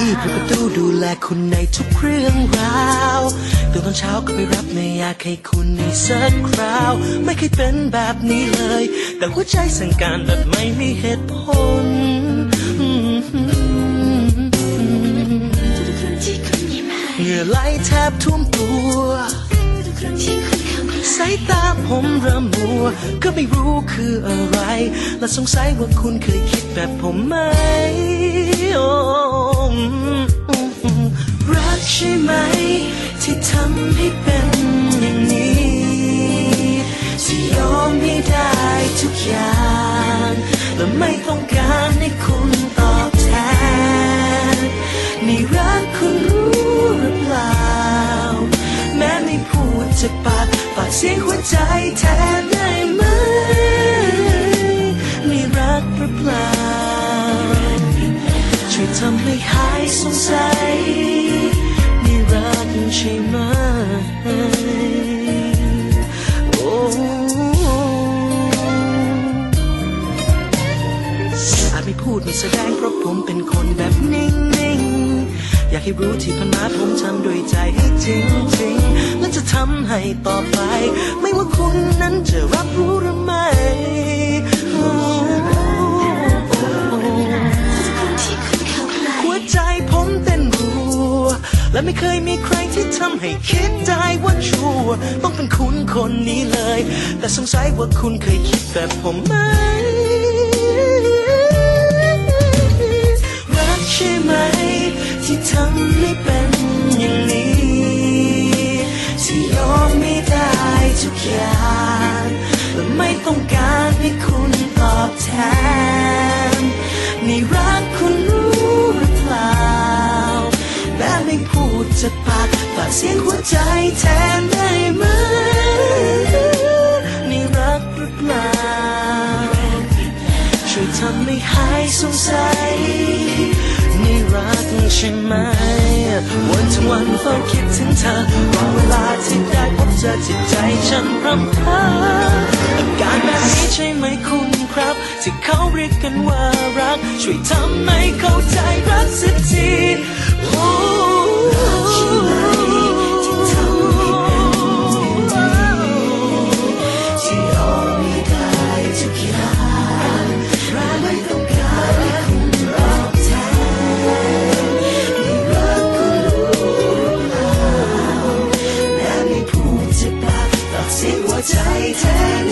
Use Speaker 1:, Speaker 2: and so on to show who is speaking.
Speaker 1: อีเปิดประตูดูแลคุณในทุกเรื่องราวตื่นตอนเช้าก็ไปรับไม่อยากให้คุณในสักคราว ไม่เคยเป็นแบบนี้เลย แต่หัวใจสั่งการแบบไม่มีเหตุผลเหงื่อไหลแทบท่วมตัวสายตาผมเริ่มมัว ก็ไม่รู้คืออะไร และสงสัยว่าคุณเคยคิดแบบผมไหม ช่ไหม ที่ทำให้เป็นอย่างนี้ที่ยอมให้ได้ทุกอย่าง และไม่ต้องการให้คุณ พูดไม่แสดงเพราะผมเป็นคนแบบนิ่งๆ อยากให้รู้ที่ผ่านมาผมทำด้วยใจให้จริงๆ และจะทำให้ต่อไป ไม่ว่าคุณนั้นจะรับรู้หรือไม่
Speaker 2: ที่คุณเข้ามา
Speaker 1: หัวใจผมเต้นรัว และไม่เคยมีใครที่ทำให้คิดได้ว่าชัวต้องเป็นคุณคนนี้เลย แต่สงสัยว่าคุณเคยคิดแบบผมไหม ทุกอย่างและไม่ต้องการให้คุณตอบแทนนี่รักคุณรู้หรือเปล่าแม้ไม่พูดจากปากฝากเสียงหัวใจแทนได้ไหมนี่รักหรือเปล่าช่วยทำให้หายสงสัยนี่รักใช่ไหม วันทั้งวันเฝ้าคิดถึงเธอรอเวลาที่ได้พบเธอจิตใจฉันพรำพราอาการแบบนี้ใช่ไหมคุณครับ ที่เขาเรียกกันว่ารัก ช่วยทำให้เขา Titan.